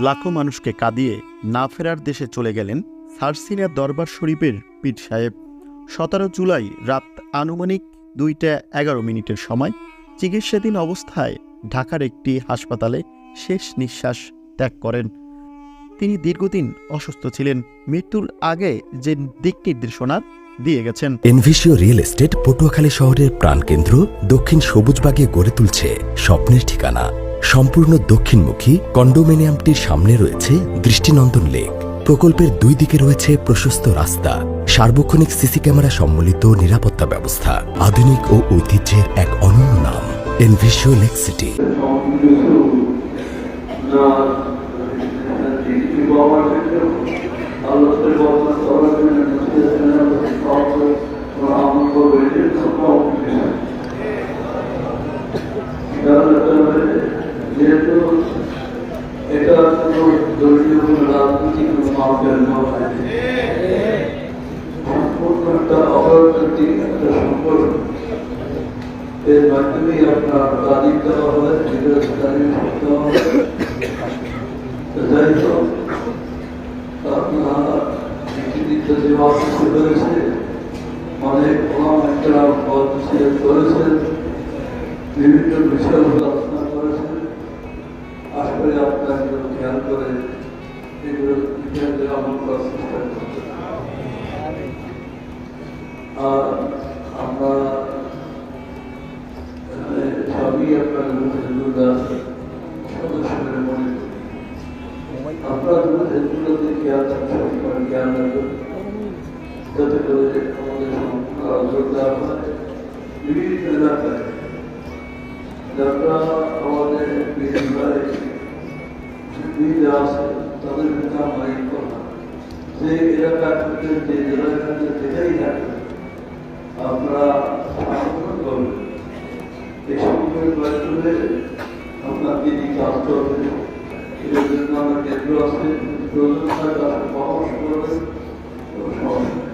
লাখো মানুষকে কাঁদিয়ে না ফেরার দেশে চলে গেলেন সারসিনা দরবার শরীফের পীর সাহেব। সতেরো জুলাই রাত আনুমানিক দুইটা এগারো মিনিটের সময় চিকিৎসাধীন অবস্থায় ঢাকার একটি হাসপাতালে শেষ নিঃশ্বাস ত্যাগ করেন। তিনি দীর্ঘদিন অসুস্থ ছিলেন। মৃত্যুর আগে যে দিক নির্দেশনা দিয়ে গেছেন। এনভিসিও রিয়েল এস্টেট পটুয়াখালী শহরের প্রাণকেন্দ্র দক্ষিণ সবুজবাগে গড়ে তুলছে স্বপ্নের ঠিকানা। সম্পূর্ণ দক্ষিণমুখী কন্ডোমিনিয়ামটির সামনে রয়েছে দৃষ্টিনন্দন লেক। প্রকল্পের দুই দিকে রয়েছে প্রশস্ত রাস্তা, সার্বক্ষণিক সিসি ক্যামেরা সম্মিলিত নিরাপত্তা ব্যবস্থা, আধুনিক ও ঐতিহ্যের এক অনন্য নাম লেক সিটি। যেহেতু রাজনৈতিক কোনো মাপের নয় সম্পূর্ণ একটা অপরাজনৈতিক একটা সম্পর্ক এর মাধ্যমেই আপনার তালিম দেওয়া হয় বিরোধী তালিম দেওয়া হয় তো যাই হোক আপনার নীতিনিত্য যে অসুস্থ হয়েছে অনেক কম একটা পদ করেছেন বিভিন্ন বিষয়গুলো আলোচনা করেছেন আশা করি আপনারা এগুলো খেয়াল করে আর আমরা এখানে সবই আপনার হিন্দুরা সদস্য বলে মনে করি আপনারা হিন্দুদের খেয়াল রাখছেন জ্ঞান রাখবেন যাতে করে আমাদের সম্পূর্ণ আলোচনা দেওয়া হয় বিভিন্ন এলাকায় যারা আমাদের বিদ্যালয়ে সুবিধা আছে তাদের ভিতরে আমরা করা যে এলাকার থেকে যে জেলার মধ্যে যেটাই থাকে করবেন এই সমর্থনের মাধ্যমে আপনার দিদি কাজ করবে এর জন্য আমার কেন্দ্র আছে। প্রয়োজন পরামর্শ সমস্যা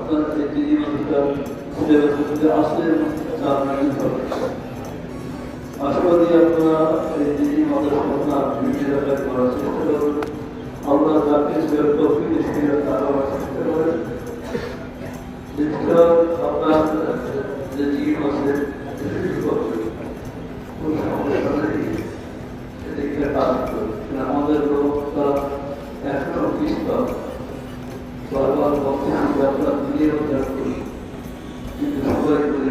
এই জীবনকার সিলেবাসে আসলে জানাই হবে আশাবাদী আপনারা এই দিদি আমাদের কথা বিভিন্ন করার চেষ্টা করবেন। আমরা যাকে সেরকম চেষ্টা করেন যেটা আপনার যে জীবন আছে কোনো সমস্যা নেই এদিকে কাজ করবে আমাদের ব্যবস্থা এখনও বিস্তর বারবার বলতে আমরা দিলেও যার করি কিন্তু সবাই বলি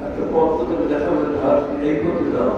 একটা পথ তো তার এই পথে যাওয়া